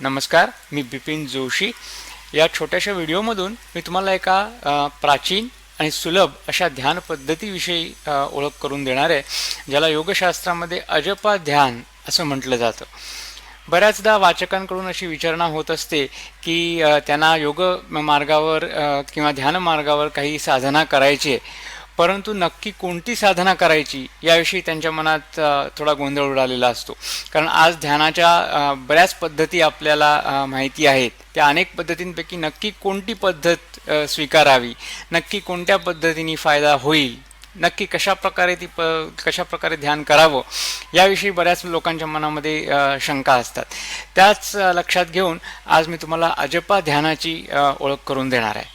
नमस्कार मी बिपिन जोशी. या छोट्याशा व्हिडिओमधून मी तुम्हाला एका प्राचीन आणि सुलभ अशा ध्यान पद्धतीविषयी ओळख करून देणार आहे ज्याला योगशास्त्रामध्ये अजपा ध्यान असं म्हटलं जातं. बऱ्याचदा वाचकांकडून अशी विचारणा होत असते की त्यांना योग मार्गावर किंवा ध्यान मार्गावर काही साधना करायची आहे. परंतु नक्की कोणती साधना करायची याविषयी त्यांच्या मनात थोडा गोंधळ उडालेला असतो. कारण आज ध्यानाच्या बऱ्याच पद्धती आपल्याला माहिती आहेत. त्या अनेक पद्धतींपैकी नक्की कोणती पद्धत स्वीकारावी? नक्की कोणत्या पद्धतीने फायदा होईल? नक्की कशा प्रकारे ती प कशा प्रकारे ध्यान करावं? याविषयी बऱ्याच लोकांच्या मनामध्ये शंका असतात. त्याच लक्षात घेऊन आज मी तुम्हाला अजपा ध्यानाची ओळख करून देणार आहे.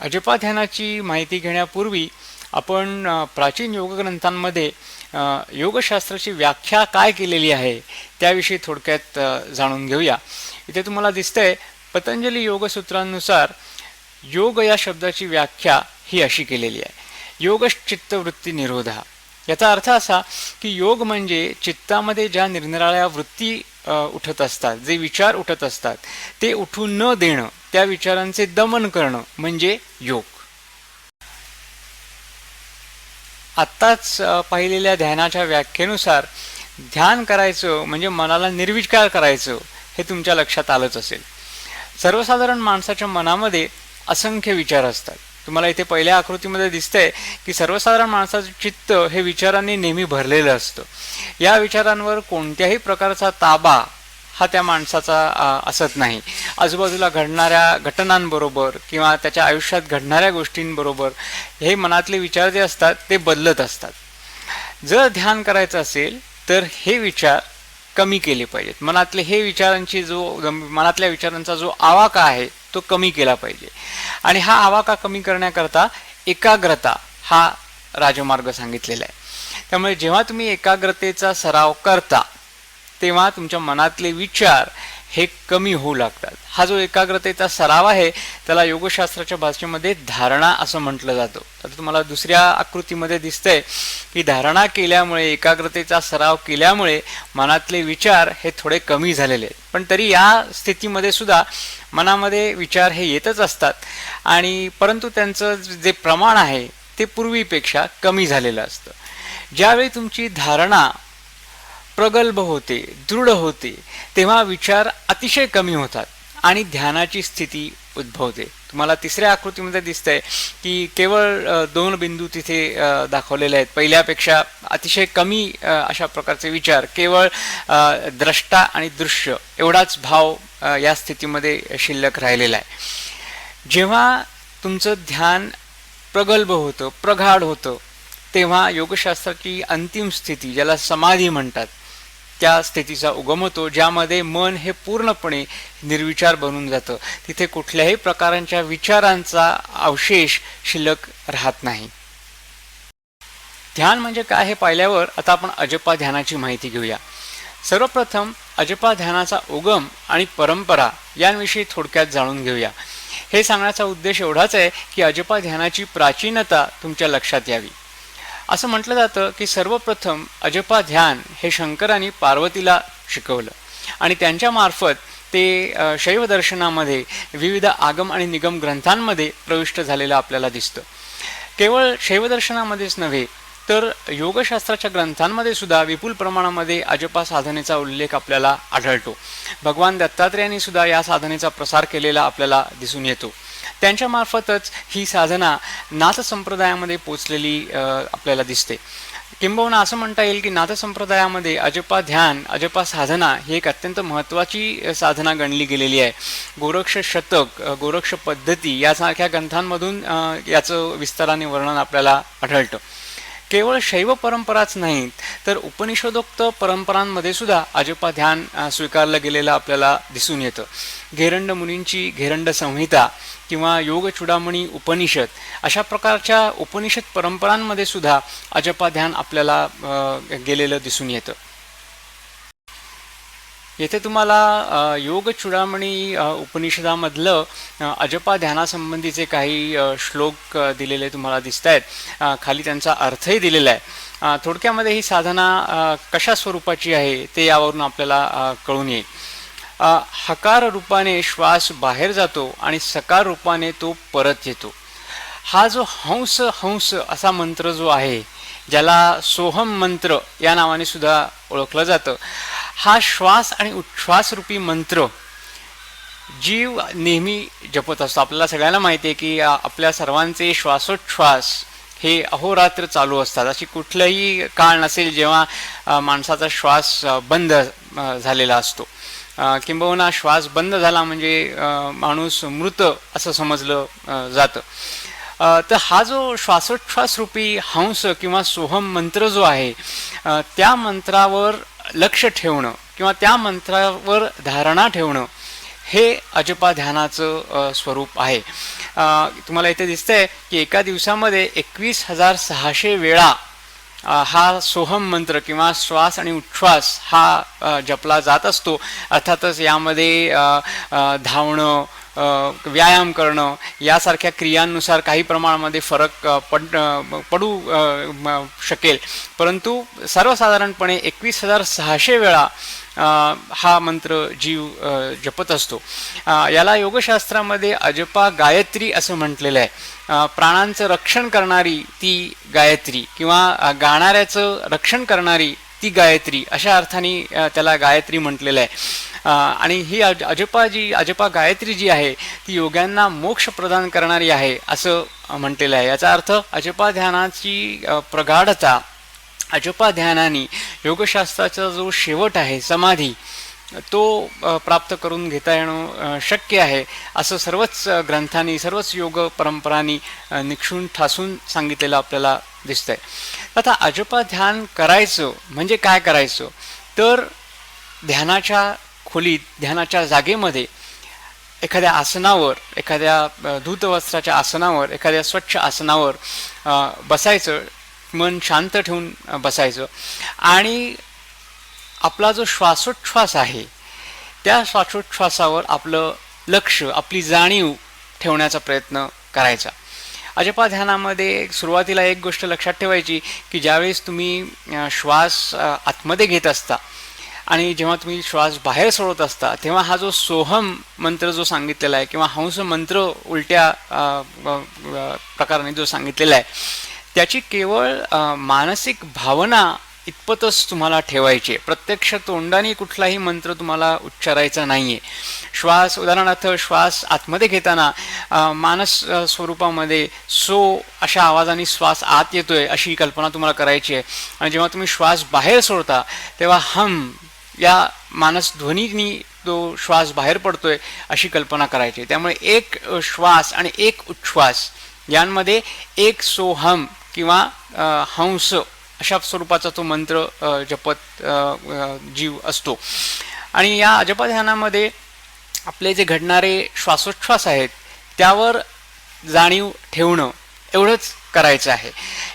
अजपाध्यानाची माहिती घेण्यापूर्वी आपण प्राचीन योगग्रंथांमध्ये योगशास्त्राची व्याख्या काय केलेली आहे त्याविषयी थोडक्यात जाणून घेऊया. इथे तुम्हाला दिसतंय पतंजली योगसूत्रांनुसार योग या शब्दाची व्याख्या ही अशी केलेली आहे. योग चित्तवृत्ती निरोधा. याचा अर्थ असा की योग म्हणजे चित्तामध्ये ज्या निरनिराळ्या वृत्ती उठत असतात जे विचार उठत असतात ते उठू न देणं. त्या विचारांचे दमन करणं म्हणजे योग. आत्ताच पाहिलेल्या ध्यानाच्या व्याख्येनुसार ध्यान करायचं म्हणजे मनाला निर्विकार करायचं हे तुमच्या लक्षात आलंच असेल. सर्वसाधारण माणसाच्या मनामध्ये असंख्य विचार असतात. तुम्हाला इथे पहिल्या आकृतीमध्ये दिसतंय की सर्वसाधारण माणसाचं चित्त हे विचारांनी नेहमी भरलेलं असतं. या विचारांवर कोणत्याही प्रकारचा ताबा हा त्या माणसाचा असत नाही. आजूबाजूला घडणाऱ्या घटनांबरोबर किंवा त्याच्या आयुष्यात घडणाऱ्या गोष्टींबरोबर हे मनातले विचार जे असतात ते बदलत असतात. जर ध्यान करायचं असेल तर हे विचार कमी केले पाहिजेत. मनातले हे विचारांची जो मनातल्या विचारांचा जो आवाका आहे तो कमी केला पाहिजे. आणि हा आवाका कमी करण्याकरता एकाग्रता हा राजमार्ग सांगितलेला आहे. त्यामुळे जेव्हा तुम्ही एकाग्रतेचा सराव करता तेव्हा तुमच्या मनातले विचार हे कमी होऊ लागतात. हा जो एकाग्रतेचा सराव आहे त्याला योगशास्त्राच्या भाषेमध्ये धारणा असं म्हटलं जातं. आता तुम्हाला दुसऱ्या आकृतीमध्ये दिसतंय की धारणा केल्यामुळे एकाग्रतेचा सराव केल्यामुळे मनातले विचार हे थोडे कमी झालेले आहेत. पण तरी या स्थितीमध्ये सुद्धा मनामध्ये विचार हे येतच असतात आणि परंतु त्यांचं जे प्रमाण आहे ते पूर्वीपेक्षा कमी झालेलं असतं. ज्यावेळी तुमची धारणा प्रगल्भ होते दृढ होते तेव्हा विचार अतिशय कमी होतात आणि ध्यानाची स्थिती उद्भवते. तुम्हाला तिसऱ्या आकृतीमध्ये दिसतंय की केवळ दोन बिंदू तिथे दाखवलेले आहेत. पहिल्यापेक्षा अतिशय कमी अशा प्रकारचे विचार केवळ द्रष्टा आणि दृश्य एवढाच भाव या स्थितीमध्ये शिल्लक राहिलेला आहे. जेव्हा तुमचं ध्यान प्रगल्भ होतं प्रगाढ होतं तेव्हा योगशास्त्राची अंतिम स्थिती ज्याला समाधी म्हणतात त्या स्थितीचा उगम होतो ज्यामध्ये मन हे पूर्णपणे निर्विचार बनून जातं. तिथे कुठल्याही प्रकारांच्या विचारांचा अवशेष शिल्लक राहत नाही. ध्यान म्हणजे काय हे पाहिल्यावर आता आपण अजपा ध्यानाची माहिती घेऊया. सर्वप्रथम अजपा ध्यानाचा उगम आणि परंपरा यांविषयी थोडक्यात जाणून घेऊया. हे सांगण्याचा उद्देश एवढाच आहे की अजपा ध्यानाची प्राचीनता तुमच्या लक्षात यावी. असं म्हटलं जातं की सर्वप्रथम अजपा ध्यान हे शंकरांनी पार्वतीला शिकवलं. आणि त्यांच्यामार्फत ते शैवदर्शनामध्ये शैव दर्शनामध्ये विविध आगम आणि निगम ग्रंथांमध्ये प्रविष्ट झालेलं आपल्याला दिसतं. केवळ शैवदर्शनामध्येच नव्हे तर योगशास्त्राच्या ग्रंथांमध्ये सुद्धा विपुल प्रमाणामध्ये अजपा साधनेचा उल्लेख आपल्याला आढळतो. भगवान दत्तात्रेयांनी सुद्धा या साधनेचा प्रसार केलेला आपल्याला दिसून येतो. त्यांच्यामार्फतच ही साधना नाथसंप्रदायामध्ये पोचलेली आपल्याला दिसते. किंबहुना असं म्हणता येईल की नाथसंप्रदायामध्ये अजपा ध्यान अजपा साधना ही एक अत्यंत महत्त्वाची साधना गणली गेलेली आहे. गोरक्ष शतक गोरक्ष पद्धती यासारख्या ग्रंथांमधून याचं विस्ताराने वर्णन आपल्याला आढळतं. केवळ शैव परंपराच नाहीत तर उपनिषदोक्त परंपरांमध्ये सुद्धा अजपा ध्यान स्वीकारलं गेलेलं आपल्याला दिसून येतं. घेरंड मुनींची घेरंड संहिता किंवा योग चुडामणी उपनिषद अशा प्रकारच्या उपनिषद परंपरांमध्ये सुद्धा अजपा ध्यान आपल्याला गेलेलं दिसून येतं. येथे तुम्हाला योग चुडामणी उपनिषदामधलं अजपा ध्यानासंबंधीचे काही श्लोक दिलेले तुम्हाला दिसत आहेत खाली त्यांचा अर्थही दिलेला आहे. थोडक्यामध्ये ही साधना कशा स्वरूपाची आहे ते यावरून आपल्याला कळून येईल. हकार रूपाने श्वास बाहेर जातो आणि सकार रूपाने तो परत येतो. हा जो हंस हंस असा मंत्र जो आहे ज्याला सोहम मंत्र या नावाने सुद्धा ओळखलं जातं हा श्वास आणि उच्छ्वास रूपी मंत्र जीव नेहमी जपत असतो. आपल्याला सगळ्यांना माहिती आहे की आपल्या सर्वांचे श्वासोच्छ्वास हे अहोरात्र चालू असतात. अशी कुठलंही काळ नसेल जेव्हा माणसाचा श्वास बंद झालेला असतो. किंबहुना श्वास बंद झाला म्हणजे माणूस मृत असं समजलं जातं. तर हा जो श्वासोच्छ्वास रूपी हंस किंवा सोहम मंत्र जो आहे त्या मंत्रावर लक्ष ठेवणं किंवा त्या मंत्रावर धारणा ठेवणं हे अजपा ध्यानाचं स्वरूप आहे. तुम्हाला इथे दिसतंय की एका दिवसामध्ये एकवीस हजार सहाशे वेळा हा सोहम मंत्र किंवा श्वास आणि उच्छ्वास हा जपला जात असतो. अर्थातच यामध्ये धावणं व्यायाम करणं यासारख्या क्रियांनुसार काही प्रमाणामध्ये फरक पड पडू शकेल. परंतु सर्वसाधारणपणे एकवीस हजार सहाशे वेळा हा मंत्र जीव जपत असतो. याला योगशास्त्रामध्ये अजपा गायत्री असं म्हटलेलं आहे. प्राणांचं रक्षण करणारी ती गायत्री किंवा गाणाऱ्याचं रक्षण करणारी ती गायत्री अशा अर्थाने त्याला गायत्री म्हटलेलं आहे. आणि ही अज अजपा जी अजपा गायत्री जी आहे ती योग्यांना मोक्ष प्रदान करणारी आहे असं म्हटलेलं आहे. याचा अर्थ अजपा ध्यानाची प्रगाढता अजपा ध्यानाने योगशास्त्राचा जो शेवट आहे समाधी तो प्राप्त करून घेता येणं शक्य आहे. असं सर्वच ग्रंथांनी सर्वच योग परंपरांनी निक्षून ठासून सांगितलेलं आपल्याला दिसतंय. आता अजपा ध्यान करायचं म्हणजे काय करायचं? तर ध्यानाच्या खोलीत ध्यानाच्या जागेमध्ये एखाद्या आसनावर एखाद्या धूतवस्त्राच्या आसनावर एखाद्या स्वच्छ आसनावर बसायचं मन शांत ठेवून बसायचं. आणि आपला जो श्वासोच्छ्वास आहे त्या श्वासोच्छ्वासावर आपलं लक्ष आपली जाणीव ठेवण्याचा प्रयत्न करायचा. अजपा ध्यानामध्ये सुरुवातीला एक गोष्ट लक्षात ठेवायची की ज्यावेळेस तुम्ही श्वास आतमध्ये घेत असता आणि जेव्हा तुम्ही श्वास बाहेर सोडत असता तेव्हा हा जो सोहम मंत्र जो सांगितलेला आहे किंवा हंस मंत्र उलट्या प्रकाराने जो सांगितलेला आहे त्याची केवळ मानसिक भावना इतपतच तुम्हाला ठेवायचे. प्रत्यक्ष तोंडाने कुठलाही मंत्र तुम्हाला उच्चारायचा नाही आहे श्वास उदाहरणार्थ श्वास आतमध्ये घेताना मानस स्वरूपामध्ये सो अशा आवाजाने श्वास आत येतोय अशी कल्पना तुम्हाला करायची आहे. आणि जेव्हा तुम्ही श्वास बाहेर सोडता तेव्हा हम या मानस ध्वनीनी तो श्वास बाहेर पडतोय अशी कल्पना करायची आहे. त्यामुळे एक श्वास आणि एक उच्छ्वास यांमध्ये एक सोहम किंवा हंस अशा स्वरूपाचा तो मंत्र जपत जीव असतो. आणि या अजपा ध्यानामध्ये आपले जे घडणारे श्वासोच्छ्वास आहेत त्यावर जाणीव ठेवणं एवढंच करायचं आहे.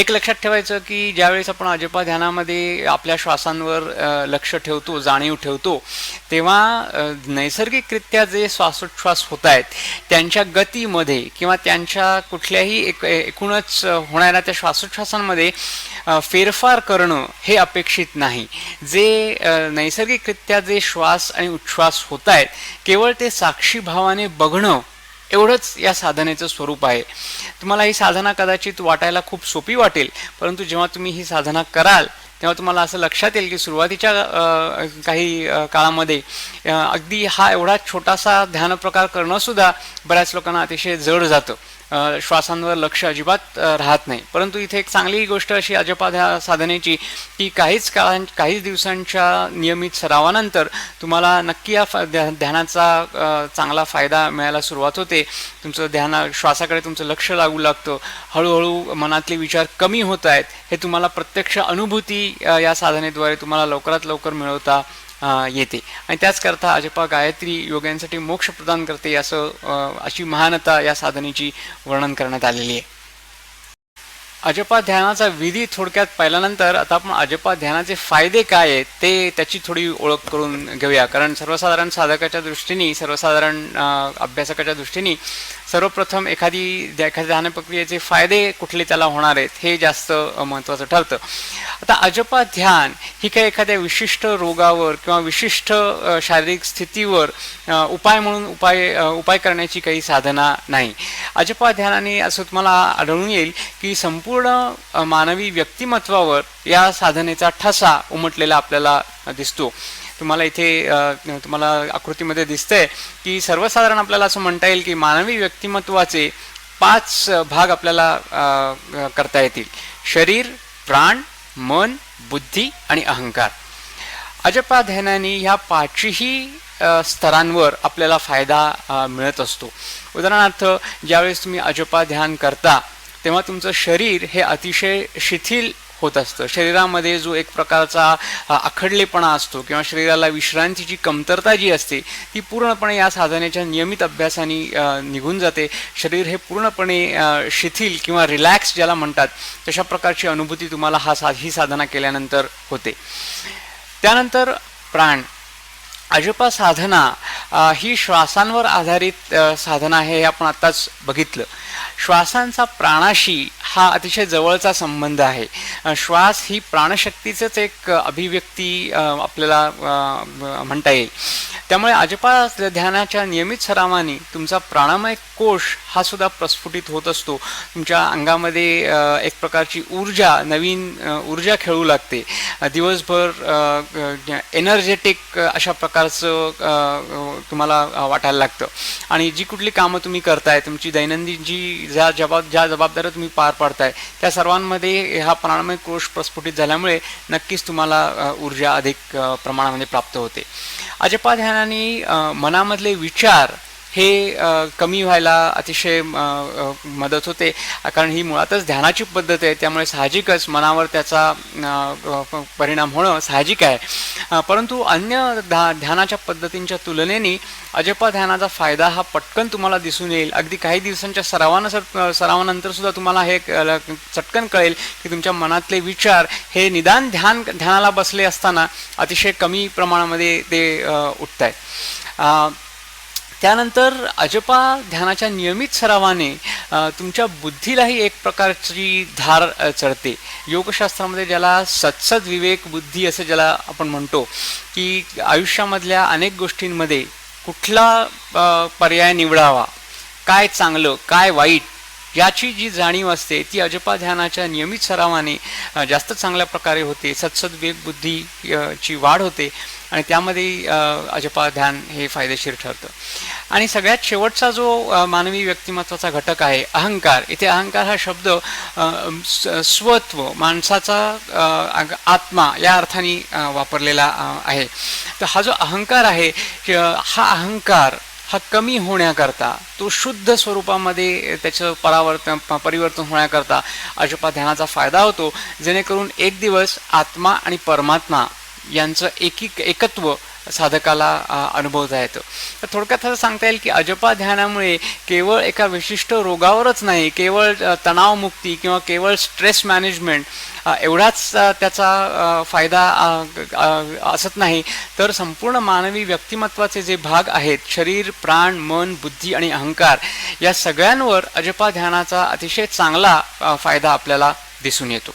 एक लक्षात ठेवायचं की ज्यावेळेस आपण अजपा ध्यानामध्ये आपल्या श्वासांवर लक्ष ठेवतो जाणीव ठेवतो तेव्हा नैसर्गिकरित्या जे श्वासोच्छ्वास होत आहेत त्यांच्या गतीमध्ये किंवा त्यांच्या कुठल्याही एक एकूणच होणाऱ्या त्या श्वासोच्छ्वासांमध्ये फेरफार करणं हे अपेक्षित नाही. जे नैसर्गिकरित्या जे श्वास आणि उच्छ्वास होत आहेत केवळ ते साक्षीभावाने बघणं एवढंच या साधनेचं स्वरूप आहे. तुम्हाला ही साधना कदाचित वाटायला खूप सोपी वाटेल परंतु जेव्हा तुम्ही ही साधना कराल तेव्हा तुम्हाला असं लक्षात येईल की सुरुवातीच्या काही काळामध्ये अगदी हा एवढा छोटासा ध्यान प्रकार बऱ्याच लोकांना अतिशय जड जातं. श्वासांवर लक्ष अजिबात राहत नाही. परंतु इथे एक चांगली गोष्ट अशी अजपा साधनेची की काहीच काळां काहीच दिवसांच्या नियमित सरावानंतर तुम्हाला नक्की या ध्या- ध्यानाचा चांगला फायदा मिळायला सुरुवात होते. तुमचं ध्याना श्वासाकडे तुमचं लक्ष लागू लागतं. हळूहळू मनातले विचार कमी होत आहेत. हे तुम्हाला प्रत्यक्ष अनुभूती या साधनेद्वारे तुम्हाला लवकरात लवकर मिळवता येते. आणि त्याचकरता अजपा गायत्री योग्यांसाठी मोक्ष प्रदान करते असं अशी महानता या साधनेची वर्णन करण्यात आलेली आहे. अजपा ध्यानाचा विधी थोडक्यात पाहिल्यानंतर आता आपण अजपा ध्यानाचे फायदे काय आहेत ते त्याची थोडी ओळख करून घेऊया. कारण सर्वसाधारण साधकाच्या दृष्टीने सर्वसाधारण अभ्यासकाच्या दृष्टीने सर्वप्रथम एखादी एखाद्या ध्यान प्रक्रियेचे फायदे कुठले त्याला होणार आहेत हे जास्त महत्त्वाचं ठरतं. आता अजपा ध्यान ही काही एखाद्या विशिष्ट रोगावर किंवा विशिष्ट शारीरिक स्थितीवर उपाय म्हणून उपाय उपाय करण्याची काही साधना नाही. अजपा ध्यानाने असं तुम्हाला आढळून येईल की संपूर्ण संपूर्ण मानवी व्यक्तिमत्वावर या साधनेचा ठसा उमटलेला आपल्याला दिसतो. तुम्हाला इथे तुम्हाला आकृतीमध्ये दिसतंय की सर्वसाधारण आपल्याला असं म्हणता येईल की मानवी व्यक्तिमत्वाचे पाच भाग आपल्याला करता येतील. शरीर प्राण मन बुद्धी आणि अहंकार. अजपा ध्यानाने ह्या पाचही स्तरांवर आपल्याला फायदा मिळत असतो. उदाहरणार्थ ज्यावेळेस तुम्ही अजपा ध्यान करता तेव्हा तुमचं शरीर हे अतिशय शिथिल होत असतं. शरीरामध्ये जो एक प्रकारचा आखडलेपणा असतो किंवा शरीराला विश्रांतीची कमतरता जी असते ती पूर्णपणे या साधनेच्या नियमित अभ्यासाने निघून जाते. शरीर हे पूर्णपणे शिथिल किंवा रिलॅक्स ज्याला म्हणतात तशा प्रकारची अनुभूती तुम्हाला हा सा ही साधना केल्यानंतर होते. त्यानंतर प्राण. अजपा साधना ही श्वासांवर आधारित साधना आहे हे आपण आत्ताच बघितलं. श्वासांचा प्राणाशी हा अतिशय जवळचा संबंध आहे. श्वास ही प्राणशक्तीचंच एक अभिव्यक्ती आपल्याला म्हणता येईल. त्यामुळे अजपा ध्यानाच्या नियमित सरावाने तुमचा प्राणामय कोश हा सुद्धा प्रस्फुटित होत असतो. तुमच्या अंगामध्ये एक प्रकारची ऊर्जा नवीन ऊर्जा खेळू लागते. दिवसभर एनर्जेटिक अशा प्रकारचं तुम्हाला वाटायला लागतं. आणि जी कुठली कामं तुम्ही करताय तुमची दैनंदिन जी ज्या जबाब ज्या जबाबदाऱ्या तुम्ही पार पाडताय त्या सर्वांमध्ये हा प्राणमय क्रोश प्रस्फुटित झाल्यामुळे नक्कीच तुम्हाला ऊर्जा अधिक प्रमाणामध्ये प्राप्त होते. अजपात ध्यानाने मनामधले विचार हे कमी व्हायला अतिशय मदत होते. कारण ही मुळातच ध्यानाची पद्धत आहे. त्यामुळे साहजिकच मनावर त्याचा परिणाम होणं साहजिक आहे. परंतु अन्य धा ध्यानाच्या पद्धतींच्या तुलनेने अजपा ध्यानाचा फायदा हा पटकन तुम्हाला दिसून येईल. अगदी काही दिवसांच्या सरावानं सरावानंतर सुद्धा तुम्हाला हे क- चटकन कळेल की तुमच्या मनातले विचार हे निदान ध्यान ध्यानाला बसले असताना अतिशय कमी प्रमाणामध्ये ते उठत आहेत त्यानंतर अजपा ध्यानाच्या नियमित सरावाने तुमच्या बुद्धीलाही एक प्रकारची धार चढते. योगशास्त्रामध्ये ज्याला सत्सद विवेक बुद्धी असं ज्याला आपण म्हणतो की आयुष्यामधल्या अनेक गोष्टींमध्ये कुठला पर्याय निवडावा काय चांगलं काय वाईट याची जी जाणीव असते ती अजपा ध्यानाच्या नियमित सरावाने जास्त चांगल्या प्रकारे होते. सत्सद विवेक बुद्धी ची वाढ होते. आणि त्यामध्ये अजपा ध्यान हे फायदेशीर ठरतं. आणि सगळ्यात शेवटचा जो मानवी व्यक्तिमत्वाचा घटक आहे अहंकार. इथे अहंकार हा शब्द स्वत्व माणसाचा आत्मा या अर्थाने वापरलेला आहे. तर हा जो अहंकार आहे हा अहंकार हा कमी होण्याकरता तो शुद्ध स्वरूपामध्ये त्याचं परावर्तन परिवर्तन होण्याकरता अजपा ध्यानाचा फायदा होतो. जेणेकरून एक दिवस आत्मा आणि परमात्मा यांचं एकी एकत्व साधकाला अनुभवता येतं. तर थोडक्यात असं सांगता येईल की अजपा ध्यानामुळे केवळ एका विशिष्ट रोगावरच नाही केवळ तणावमुक्ती किंवा केवळ स्ट्रेस मॅनेजमेंट एवढाच त्याचा फायदा असत नाही. तर संपूर्ण मानवी व्यक्तिमत्वाचे जे भाग आहेत शरीर प्राण मन बुद्धी आणि अहंकार या सगळ्यांवर अजपा ध्यानाचा अतिशय चांगला फायदा आपल्याला दिसून येतो.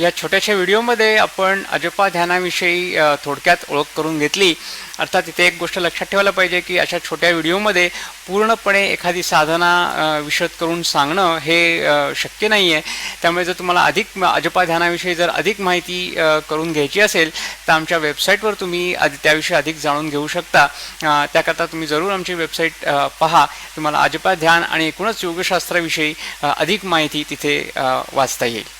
या छोट्याशा व्हिडिओमध्ये आपण अजपा ध्यानाविषयी थोडक्यात ओळख करून घेतली. अर्थात इथे एक गोष्ट लक्षात ठेवायला पाहिजे की अशा छोट्या व्हिडिओमध्ये पूर्णपणे एखादी साधना विशद करून सांगणं हे शक्य नाही आहे त्यामुळे जर तुम्हाला अधिक अजपा ध्यानाविषयी जर अधिक माहिती करून घ्यायची असेल तर आमच्या वेबसाईटवर तुम्ही त्याविषयी अधिक जाणून घेऊ शकता. त्याकरता तुम्ही जरूर आमची वेबसाईट पहा. तुम्हाला अजपा ध्यान आणि एकूणच योगशास्त्राविषयी अधिक माहिती तिथे वाचता येईल.